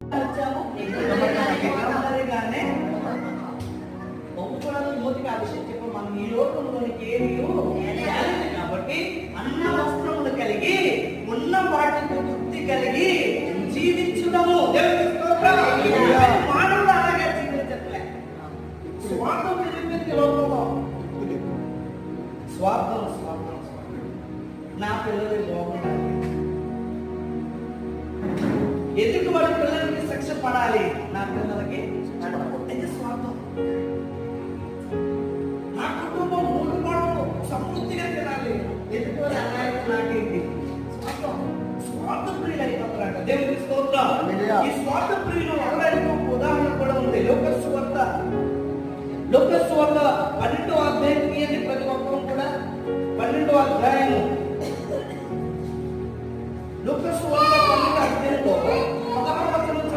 వచ్చాము తొందరగానే మనం ఈ లోకంలోనికి కాబట్టి అన్న వస్త్రములు కలిగి ఉన్న వాటితో తృప్తి కలిగి జీవించుదాము మానవుడు అలాగే జీవించట్లే స్వార్థం పెరిగిపోయింది లోకంలో స్వార్థం స్వార్థం. నా పిల్లలు బాగుండాలి. ఎదుటి వాళ్ళ పిల్లలు పిల్లలకి అది స్వార్థం నా కుటుంబం మూడు పాటలు సమృద్ధిగా తినాలి ఎదుటి వారి అన్యాయం నాకేంటి స్వార్థం స్వార్థ ప్రియులు అయిపోతారట దేవునికి స్తోత్రం ఈ స్వార్థ ప్రియులు ఎవరైనా ఒక ఉదాహరణ కూడా ఉంది లోకస్ వద్ద లోకస్ వద్ద పన్నెండో అధ్యాయం తీయండి ప్రతి ఒక్కరూ కూడా పన్నెండో అధ్యాయము లోకస్ వద్ద